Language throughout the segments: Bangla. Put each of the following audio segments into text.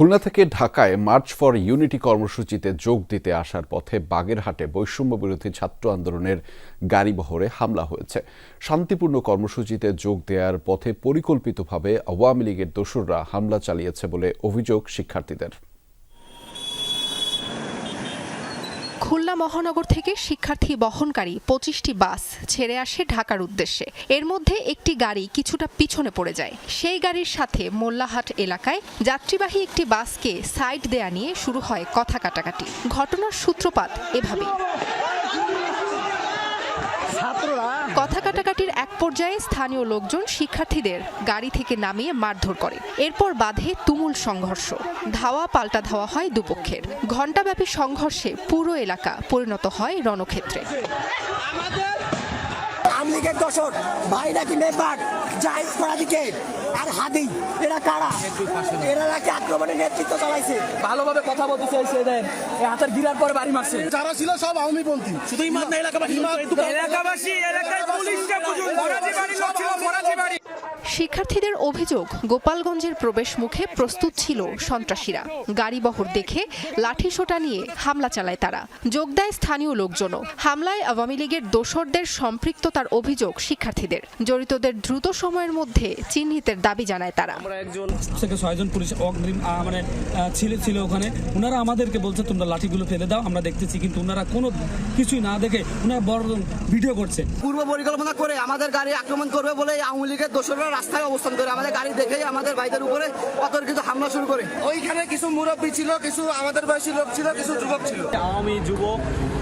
খুলনা থেকে ঢাকায় মার্চ ফর ইউনিটি কর্মসূচিতে যোগ দিতে আসার পথে বাগেরহাটে বৈষম্য বিরোধী ছাত্র আন্দোলনের গাড়িবহরে হামলা হয়েছে। শান্তিপূর্ণ কর্মসূচিতে যোগ দেওয়ার পথে পরিকল্পিতভাবে আওয়ামী লীগের দোসররা হামলা চালিয়েছে বলে অভিযোগ শিক্ষার্থীদের। খুলনা মহানগর থেকে শিক্ষার্থী বহনকারী পঁচিশটি বাস ছেড়ে আসে ঢাকার উদ্দেশ্যে। এর মধ্যে একটি গাড়ি কিছুটা পিছনে পড়ে যায়। সেই গাড়ির সাথে মোল্লাহাট এলাকায় যাত্রীবাহী একটি বাসকে সাইড দেয়া নিয়ে শুরু হয় কথা কাটাকাটি। ঘটনার সূত্রপাত এভাবেই। কথা কাটাকাটির এক পর্যায়ে স্থানীয় লোকজন শিক্ষার্থীদের গাড়ি থেকে নামিয়ে মারধর করে। এরপর বাধে তুমুল সংঘর্ষ। ধাওয়া পাল্টা ধাওয়া হয় দুপক্ষের। ঘণ্টাব্যাপী সংঘর্ষে পুরো এলাকা পরিণত হয় রণক্ষেত্রে। আওয়ামী লীগের দোষর। ভাই নাকি মেম্বার? জাহিদ ফরাদিকে। আর হাদি এরা কারা? এরা নাকি আক্রমণের নেতৃত্ব চালাইছে। ভালোভাবে কথা বলতে চাইছে দেন। হাতের গিরার পরে বাড়ি মারছে। যারা ছিল সব আওয়ামী পন্থী শুধু ইমান না এলাকাবাসী। এলাকাবাসী এলাকায় পুলিশকে বুঝুন। বাড়ি ছিল শিক্ষার্থীদের অভিযোগ গোপালগঞ্জের প্রবেশ মুখে প্রস্তুত ছিল সন্ত্রাসীরা। গাড়িবহর দেখে লাঠিসোঁটা নিয়ে হামলা চালায় তারা। যোগ দেয় স্থানীয় লোকজনও। হামলায় আওয়ামী লীগের দোসরদের সম্পৃক্ততার অভিযোগ শিক্ষার্থীদের। জড়িতদের দ্রুত সময়ের মধ্যে চিহ্নিতের দাবি জানায় তারা। থেকে ছয়জন পুলিশ অগ্রিম মানে ছিল ছিল ওখানে। ওনারা আমাদেরকে বলছে তোমরা লাঠিগুলো ফেলে দাও আমরা দেখতেছি। কিন্তু ওনারা কোনো কিছুই না দেখে ওনারা বড় ভিডিও করছে। পূর্ব পরিকল্পনা করে আমাদের গাড়ি আক্রমণ করবে বলে আওয়ামী লীগের দোষররা রাস্তায় অবস্থান করে আমাদের গাড়ি দেখেই আমাদের ভাইদের উপরে অতর্কিত হামলা শুরু করে। ওইখানে কিছু মুরব্বী ছিল কিছু আমাদের বয়সী লোক ছিল কিছু যুবক ছিল। আওয়ামী যুব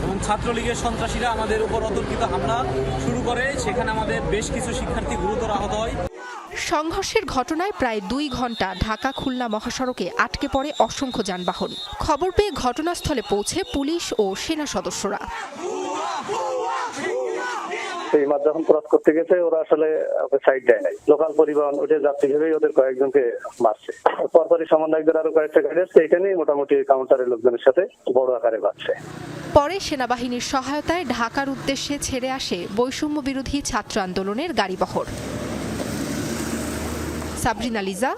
এবং ছাত্রলীগের সন্ত্রাসীরা আমাদের উপর অতর্কিত হামলা শুরু করে। সেখানে আমাদের বেশ কিছু শিক্ষার্থী গুরুতর আহত হয়। সংঘর্ষের ঘটনায় প্রায় দুই ঘণ্টা ঢাকা খুলনা মহাসড়কে আটকে পড়ে অসংখ্য যানবাহন। খবর পেয়ে ঘটনাস্থলে পৌঁছে পুলিশ ও সেনা সদস্যরা। সেই মাঠ যখন ক্রস করতে গেছে, ওরা আসলে সাইড দেয় নাই। লোকাল পরিবহন উঠে যাত্রী ভেবেই ওদের কয়েকজনকে মারছে। পরপরই সমন্বয়কদের আরও কয়েকটা গাড়ি আসছে এখানেই মোটামুটি কাউন্টারের লোকজনের সাথে বড় আকারে বাড়ছে। পরে সেনাবাহিনীর সহায়তায় ঢাকার উদ্দেশ্যে ছেড়ে আসে বৈষম্য বিরোধী ছাত্র আন্দোলনের গাড়িবহর। সাবরিনা লিজা,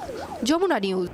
যমুনা নিউজ।